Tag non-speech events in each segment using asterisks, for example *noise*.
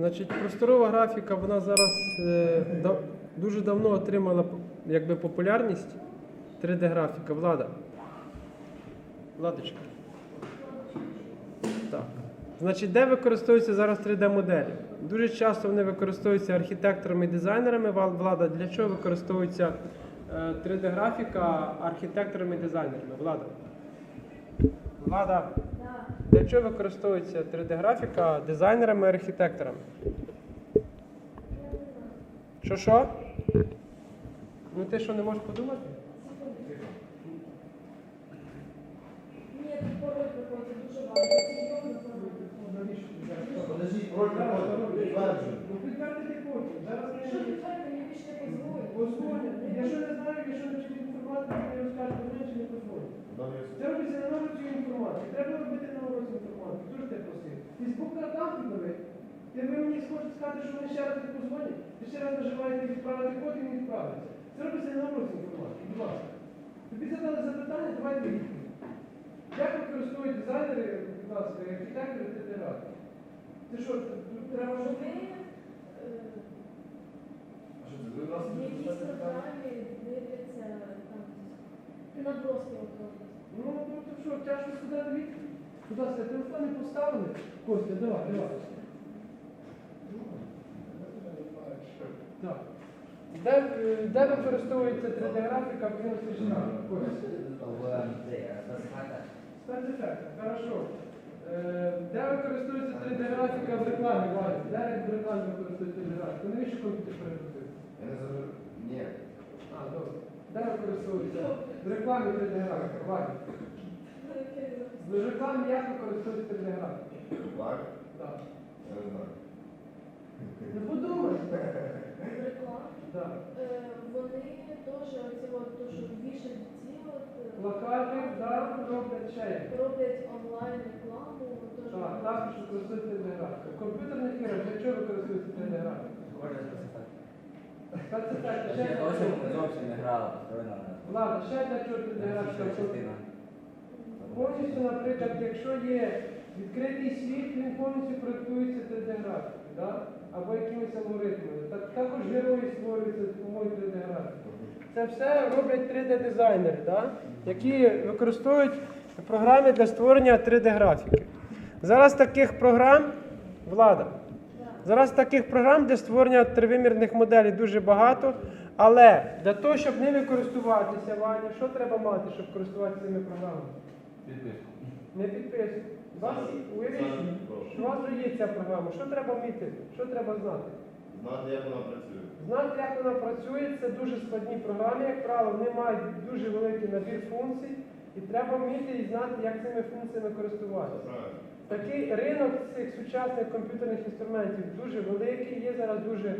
Значить, просторова графіка, вона зараз е, да- дуже давно отримала якби, популярність. 3D-графіка, влада. Владочка. Так. Значить, де використовуються зараз 3D-моделі? Дуже часто вони використовуються архітекторами і дизайнерами. Влада, для чого використовується е, 3D-графіка архітекторами і дизайнерами? Влада. Влада. Для чого використовується 3D-графіка дизайнерами і архітекторами? Що що? Ну ти що не можеш подумати? Ні, тут порой приходить дуже багато. Ну підтвердити потім. Зараз не позволить. Позвонять. Якщо не знаю, якщо не інформацію, то я скажу, що чи не позвонять. Це робиться на цю інформацію. Треба робити на нову цю інформацію. Дуже тебе просив. Фейсбук аккаунт новий. Ти ви мені хочете сказати, що вони ще раз не позвонять? Ви ще раз нажимаєте відправити код і він відправиться. Це робиться на нову цю інформацію. Будь ласка. Тобі задали запитання, давай відповідь. Як використовують дизайнери, будь ласка, і архітектори ТТР? Це що, треба щоб... е, ви в якійсь програмі дивляться Ну, ну, то що, тяжко сказати відповідь. Будь ласка, телефони поставили. Костя, давай, давай. Так. Де, е, де використовується 3D-графіка в кінострічках? Костя. Спецефекти, хорошо. Е, Де використовується 3D-графіка в рекламі, Ваня? Де в рекламі використовується 3D-графіка? Ну, навіщо комп'ютер перекрутив? Я не заберу. Ні. А, добре. Де використовується? В рекламі 3D-графіка, Ваня. В рекламі як використовується 3D-графіка? Так? Так. Я не знаю. Ну, подумай. *laughs* В рекламі Так. е, вони теж оці от, то, що вішать ці от, е, да, роблять ще роблять онлайн рекламу, теж Так, також використовується 3D-графіка. В комп'ютерних іграх для чого використовується 3D-графіка? Спецефекти, ще Я зовсім не грала, построєна Ладно, ще для чого 3D-графіка? частина. Повністю, наприклад, якщо є відкритий світ, він повністю проєктується 3D-графікою, да? або якимись алгоритмами. Так, також герої створюються з допомогою 3D-графіки. Це все роблять 3D-дизайнери, да? які використовують програми для створення 3D-графіки. Зараз таких програм, влада, зараз таких програм для створення тривимірних моделей дуже багато, але для того, щоб ними користуватися, Ваня, що треба мати, щоб користуватися цими програмами? Підписку. Не підписуй. Вас уявіть, що у вас вже є ця програма. Що треба вміти? Що треба знати? Знати, як вона працює. Знати, як вона працює, це дуже складні програми, як правило, вони мають дуже великий набір функцій, і треба вміти і знати, як цими функціями користуватися. Такий ринок цих сучасних комп'ютерних інструментів дуже великий, є зараз дуже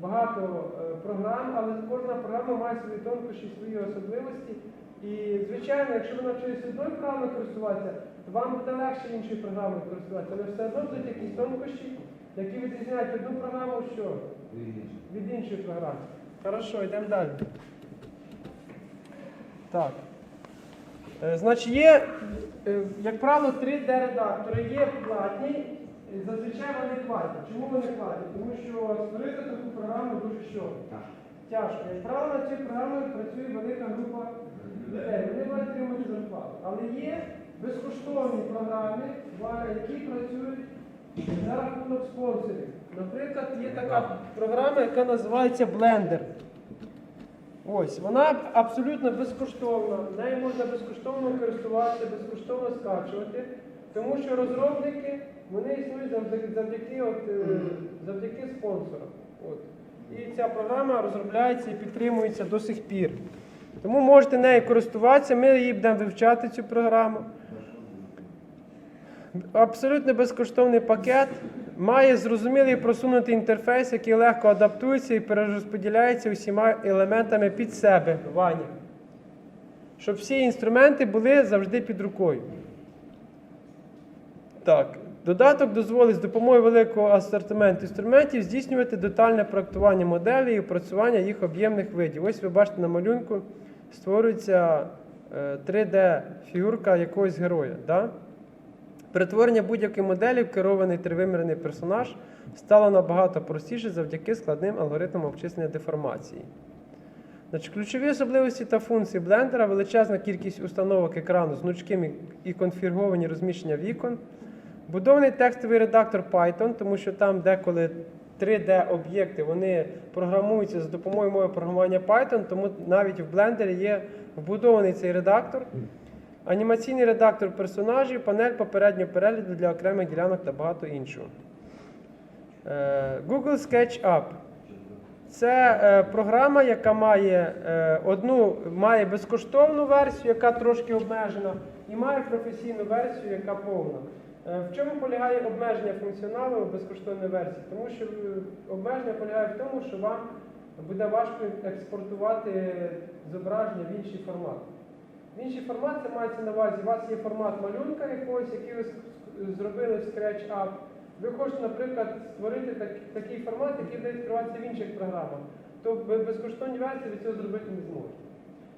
багато е, програм, але кожна програма має свої тонкощі, свої особливості. І, звичайно, якщо ви навчилися одною програмою користуватися, то вам буде легше іншою програмою користуватися. Але все одно будуть якісь тонкощі, які відрізняють одну програму що? від іншої програми. Хорошо, йдемо далі. Так. Е, Значить, є, е, як правило, 3D-редактори є платні, зазвичай вони платять. Чому вони платять? Тому що створити таку програму дуже що? Тяжко. Як правило, над цією програмою працює велика група людей. Вони мають отримати зарплату. Але є безкоштовні програми, які працюють за рахунок спонсорів. Наприклад, є така програма, яка називається Blender. Ось, вона абсолютно безкоштовна, нею можна безкоштовно користуватися, безкоштовно скачувати, тому що розробники вони існують завдяки, от, е, завдяки спонсорам. От. І ця програма розробляється і підтримується до сих пір. Тому можете нею користуватися, ми її будемо вивчати цю програму. Абсолютно безкоштовний пакет. Має зрозумілий просунутий інтерфейс, який легко адаптується і перерозподіляється усіма елементами під себе, Ваня. Щоб всі інструменти були завжди під рукою. Так. Додаток дозволить з допомогою великого асортименту інструментів здійснювати детальне проектування моделей і опрацювання їх об'ємних видів. Ось ви бачите на малюнку створюється е, 3D-фігурка якогось героя. Да? Перетворення будь-якої моделі в керований тривимірний персонаж стало набагато простіше завдяки складним алгоритмам обчислення деформації. Значить, ключові особливості та функції блендера величезна кількість установок екрану з гнучким і- конфігуровані розміщення вікон. Будований текстовий редактор Python, тому що там деколи 3D-об'єкти вони програмуються за допомогою мови програмування Python, тому навіть в блендері є вбудований цей редактор. Анімаційний редактор персонажів, панель попереднього перегляду для окремих ділянок та багато іншого. Е, Google SketchUp. Це е, програма, яка має е, одну має безкоштовну версію, яка трошки обмежена, і має професійну версію, яка повна. В чому полягає обмеження функціоналу в безкоштовній версії? Тому що обмеження полягає в тому, що вам буде важко експортувати зображення в інший формат. В інший формат це мається на увазі, у вас є формат малюнка якогось, який ви зробили в SketchUp. Ви хочете, наприклад, створити так- такий формат, який буде відкриватися в інших програмах, то в безкоштовній версії ви цього зробити не зможете.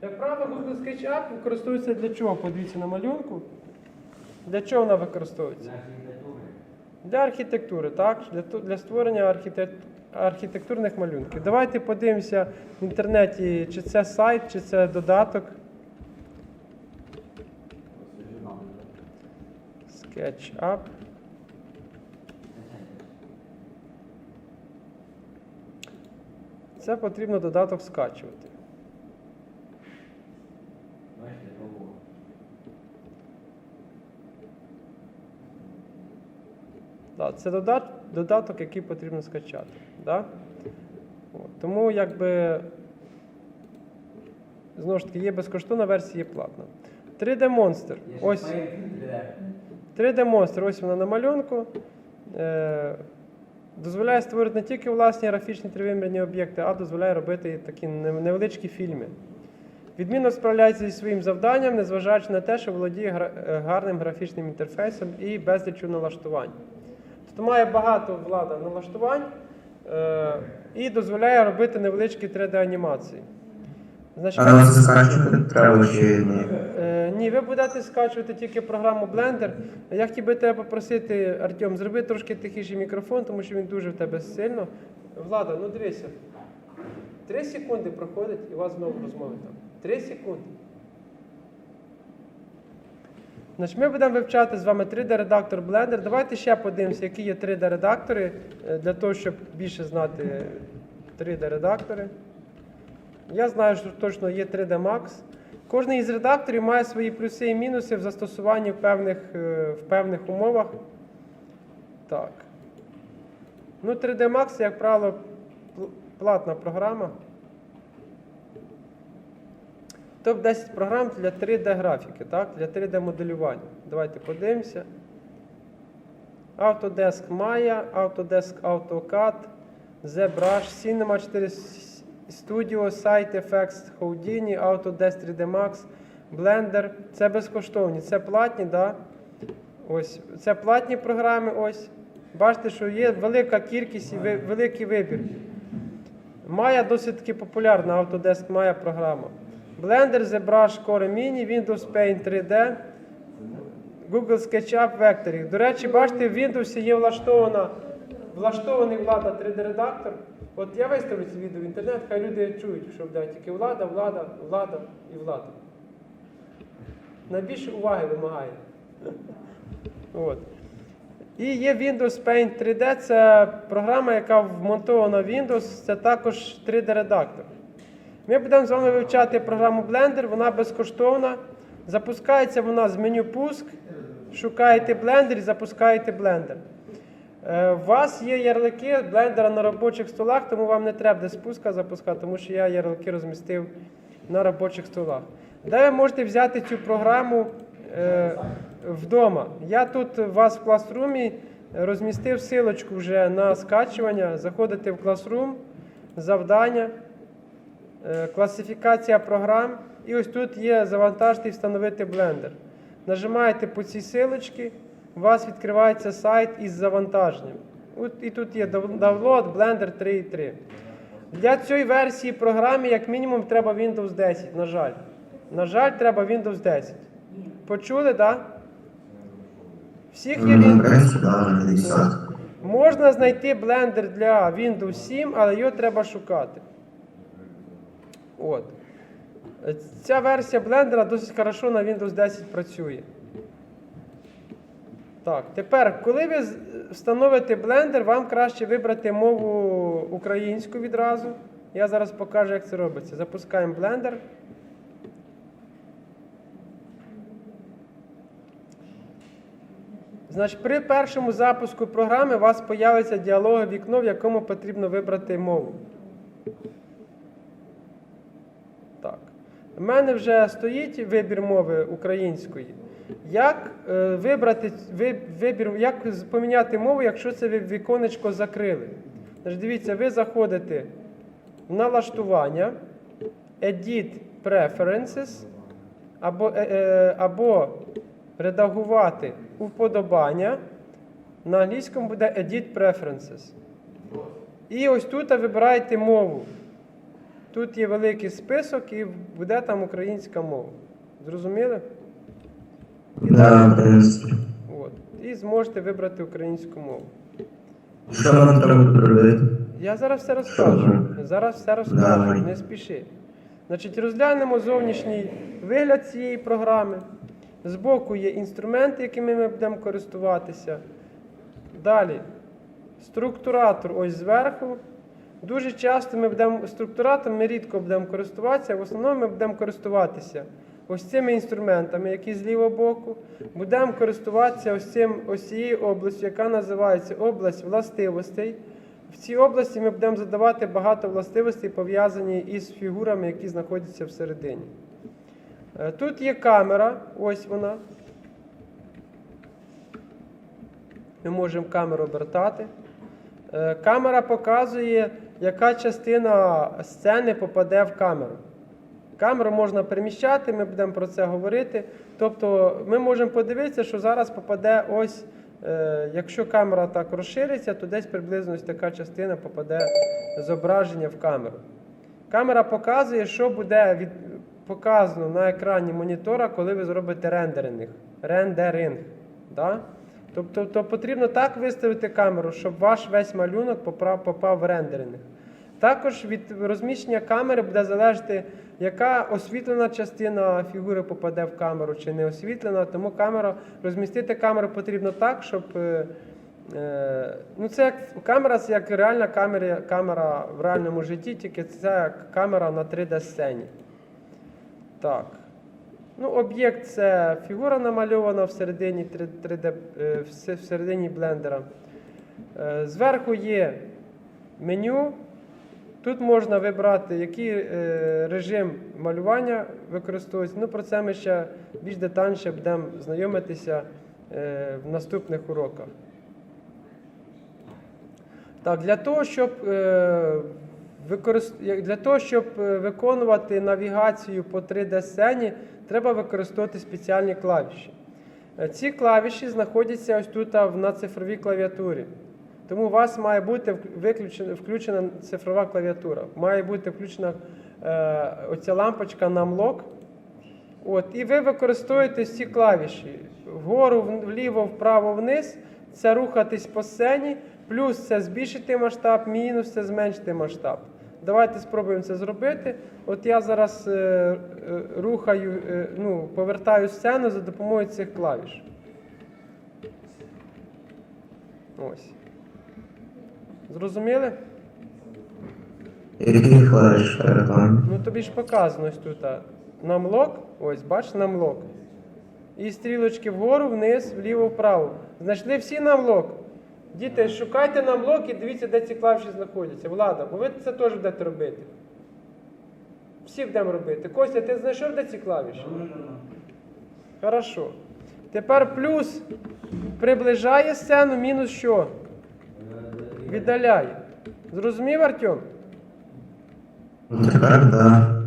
Як правило, Google SketchUp використовується для чого? Подивіться на малюнку. Для чого вона використовується? Для архітектури, так? Для, для створення архітект- архітектурних малюнків. Давайте подивимося в інтернеті, чи це сайт, чи це додаток. SketchUp. Це потрібно додаток скачувати. Да, це додат, додаток, який потрібно скачати. Да? От, тому якби знову ж таки є безкоштовна версія, є платна. 3D Monster. Ось 3D Monster, ось вона на малюнку. Е, дозволяє створити не тільки власні графічні тривимірні об'єкти, а дозволяє робити такі невеличкі фільми. Відмінно справляється зі своїм завданням, незважаючи на те, що володіє е, гарним графічним інтерфейсом і безлічу налаштувань. Тобто має багато влада налаштувань е, і дозволяє робити невеличкі 3D-анімації. Значить, А треба чи ні? Ні, ви будете скачувати тільки програму Blender. Я хотів би тебе попросити, Артем, зроби трошки тихіший мікрофон, тому що він дуже в тебе сильно. Влада, ну дивися. Три секунди проходить і у вас знову розмови там. Три секунди. Значить, ми будемо вивчати з вами 3D-редактор Blender. Давайте ще подивимося, які є 3D-редактори, е, для того, щоб більше знати 3D-редактори. Я знаю, що точно є 3D Max. Кожний із редакторів має свої плюси і мінуси в застосуванні в певних, е, в певних умовах. Так. Ну, 3D Max, як правило, платна програма. Топ-10 програм для 3D-графіки, так? для 3D-моделювання. Давайте подивимося. Autodesk Maya, Autodesk AutoCAD, ZBrush, Cinema 4 Studio, SiteFX, Houdini, Autodesk 3D Max, Blender. Це безкоштовні, це платні, да? Ось, це платні програми. Ось. Бачите, що є велика кількість і великий вибір. Maya досить таки популярна Autodesk Maya програма. Blender, ZBrush, Core Mini, Windows Paint 3D, Google SketchUp, Vectory. До речі, бачите, в Windows є влаштована, влаштований влада 3D-редактор. От я виставлю це відео в інтернет, хай люди чують, що буде тільки влада, влада, влада і влада. Найбільше уваги вимагає. От. І є Windows Paint 3D, це програма, яка вмонтована в Windows, це також 3D-редактор. Ми будемо з вами вивчати програму Blender, вона безкоштовна. Запускається вона з меню Пуск. Шукаєте Blender і запускаєте Blender. Е, У вас є ярлики блендера на робочих столах, тому вам не треба де спуска запускати, тому що я ярлики розмістив на робочих столах. Де ви можете взяти цю програму е, вдома? Я тут у вас в класрумі розмістив силочку вже на скачування. Заходите в класрум, завдання, е, класифікація програм. І ось тут є завантажити і встановити блендер. Нажимаєте по цій силочці, у вас відкривається сайт із завантаженням. От і тут є download Blender 3.3. Для цієї версії програми, як мінімум, треба Windows 10, на жаль. На жаль, треба Windows 10. Почули, так? Да? Всіх є десятку. Можна знайти блендер для Windows 7, але його треба шукати. От. Ця версія блендера досить хорошо на Windows 10 працює. Так, тепер, коли ви встановите блендер, вам краще вибрати мову українську відразу. Я зараз покажу, як це робиться. Запускаємо блендер. Значить, при першому запуску програми у вас появиться діалогове вікно, в якому потрібно вибрати мову. Так. У мене вже стоїть вибір мови української. Як е, вибрати вибір, як поміняти мову, якщо це віконечко закрили? Значить, дивіться, ви заходите в налаштування, Edit Preferences, або, е, е, або редагувати вподобання. На англійському буде Edit Preferences. І ось тут вибираєте мову. Тут є великий список і буде там українська мова. Зрозуміли? І Да, в принципі. От. І зможете вибрати українську мову. Що нам треба тут робити? Я зараз все розкажу. Зараз все розкажу, Давай. не спіши. Значить, розглянемо зовнішній вигляд цієї програми. Збоку є інструменти, якими ми будемо користуватися. Далі структуратор ось зверху. Дуже часто ми будемо структуратором, ми рідко будемо користуватися, в основному ми будемо користуватися ось цими інструментами, які з лівого боку. Будемо користуватися ось, цим, ось цією областю, яка називається область властивостей. В цій області ми будемо задавати багато властивостей, пов'язані із фігурами, які знаходяться всередині. Е, Тут є камера, ось вона. Ми можемо камеру обертати. Е, Камера показує, яка частина сцени попаде в камеру. Камеру можна переміщати, ми будемо про це говорити. Тобто ми можемо подивитися, що зараз попаде ось, е, якщо камера так розшириться, то десь приблизно ось така частина попаде зображення в камеру. Камера показує, що буде від, показано на екрані монітора, коли ви зробите рендеринг. Рендеринг. Да? Тобто то потрібно так виставити камеру, щоб ваш весь малюнок попав, попав в рендеринг. Також від розміщення камери буде залежати, яка освітлена частина фігури попаде в камеру чи не освітлена. Тому камера, розмістити камеру потрібно так, щоб. е, е, ну це як камера, це як реальна камера, камера в реальному житті, тільки це як камера на 3D-сцені. Так. Ну, об'єкт це фігура намальована всередині 3D, е, всередині блендера. Зверху є меню. Тут можна вибрати, який е, режим малювання використовується. Ну, про це ми ще більш детальніше будемо знайомитися е, в наступних уроках. Так, для того, щоб, е, для того, щоб виконувати навігацію по 3D-сцені, треба використовувати спеціальні клавіші. Ці клавіші знаходяться ось тут на цифровій клавіатурі. Тому у вас має бути включена цифрова клавіатура. Має бути включена е, оця лампочка Numlock. От, і ви використовуєте ці клавіші вгору, вліво, вправо, вниз. Це рухатись по сцені, плюс це збільшити масштаб, мінус це зменшити масштаб. Давайте спробуємо це зробити. От я зараз е, е, рухаю, е, ну, повертаю сцену за допомогою цих клавіш. Ось. Зрозуміли? Який? Ну тобі ж показано ось тут. Намлок, ось, бач, намлок. І стрілочки вгору, вниз, вліво, вправо. Знайшли всі намлок. Діти, шукайте намлок і дивіться, де ці клавіші знаходяться. Влада, бо ви це теж будете робити. Всі будемо робити. Костя, ти знайшов де ці клавіші? Хорошо. Тепер плюс приближає сцену, мінус що? Віддаляє. Зрозумів, Артем? Тепер да.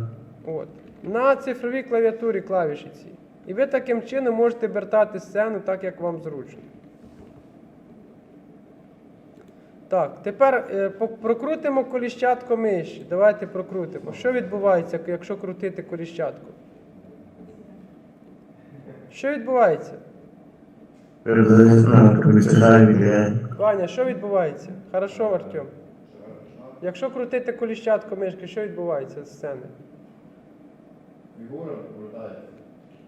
От. На цифровій клавіатурі клавіші ці. І ви таким чином можете вертати сцену так, як вам зручно. Так, тепер е, прокрутимо коліщатко миші. Давайте прокрутимо. Що відбувається, якщо крутити коліщатку? Що відбувається? Біля. Ваня, що відбувається? Хорошо, Артем. Якщо крутити коліщатку мишки, що відбувається з сцени? Фігура повертається.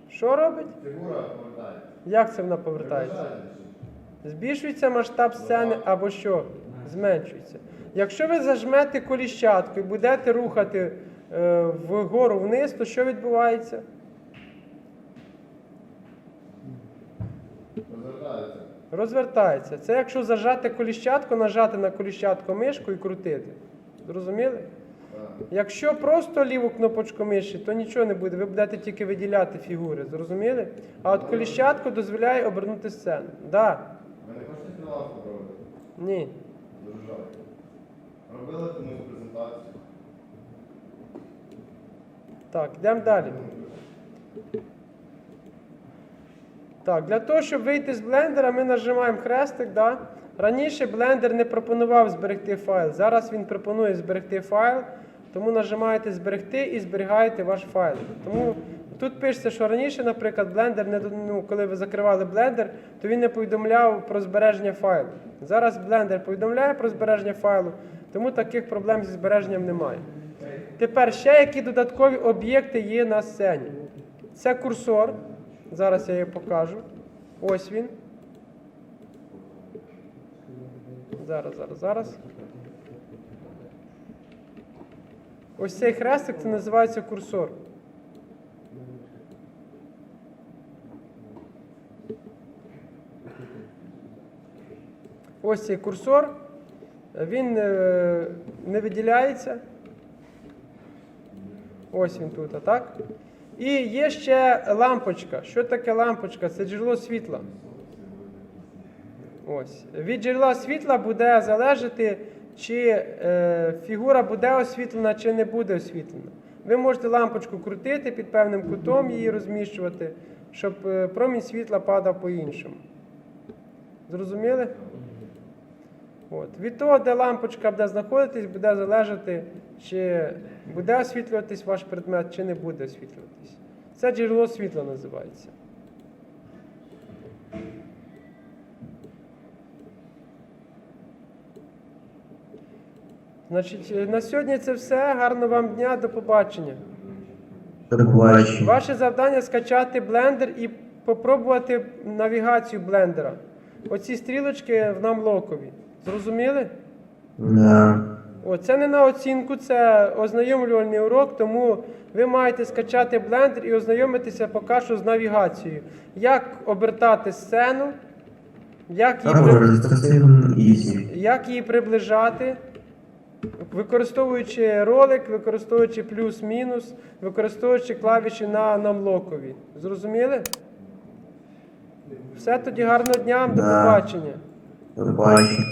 Що робить? Фігура повертається. Як це вона повертається? Збільшується масштаб сцени або що? Зменшується. Якщо ви зажмете коліщатку і будете рухати е, вгору вниз, то що відбувається? Розвертається. Розвертається. Це якщо зажати коліщатку, нажати на коліщатку мишку і крутити. Зрозуміли? Так. Якщо просто ліву кнопочку миші, то нічого не буде, ви будете тільки виділяти фігури, зрозуміли? А от коліщатку дозволяє обернути сцену. Да. Ви не хочете фінал спробувати? Ні. Дуже. Робили комусь презентацію. Так, йдемо далі. Так, для того, щоб вийти з блендера, ми нажимаємо хрестик. Да? Раніше блендер не пропонував зберегти файл. Зараз він пропонує зберегти файл, тому нажимаєте зберегти і зберігаєте ваш файл. Тому тут пишеться, що раніше, наприклад, блендер, не, ну, коли ви закривали блендер, то він не повідомляв про збереження файлу. Зараз блендер повідомляє про збереження файлу, тому таких проблем зі збереженням немає. Тепер ще які додаткові об'єкти є на сцені. Це курсор. Зараз я її покажу. Ось він. Зараз, зараз, зараз. Ось цей хрестик це називається курсор. Ось цей курсор. Він е, не виділяється. Ось він тут, а так? І є ще лампочка. Що таке лампочка? Це джерело світла. Ось. Від джерела світла буде залежати, чи е, фігура буде освітлена, чи не буде освітлена. Ви можете лампочку крутити під певним кутом її розміщувати, щоб е, промінь світла падав по-іншому. Зрозуміли? От. Від того, де лампочка буде знаходитись, буде залежати, чи буде освітлюватись ваш предмет, чи не буде освітлюватись. Це джерело світла називається. Значить, е, на сьогодні це все. Гарного вам дня, до побачення. До побачення. Ваше завдання скачати блендер і попробувати навігацію блендера. Оці стрілочки в нам локові. Зрозуміли? Да. О, це не на оцінку, це ознайомлювальний урок, тому ви маєте скачати блендер і ознайомитися поки що з навігацією. Як обертати сцену, як її, при- як її приближати, використовуючи ролик, використовуючи плюс-мінус, використовуючи клавіші на намлокові. Зрозуміли? Все тоді гарного дня, до побачення. До побачення.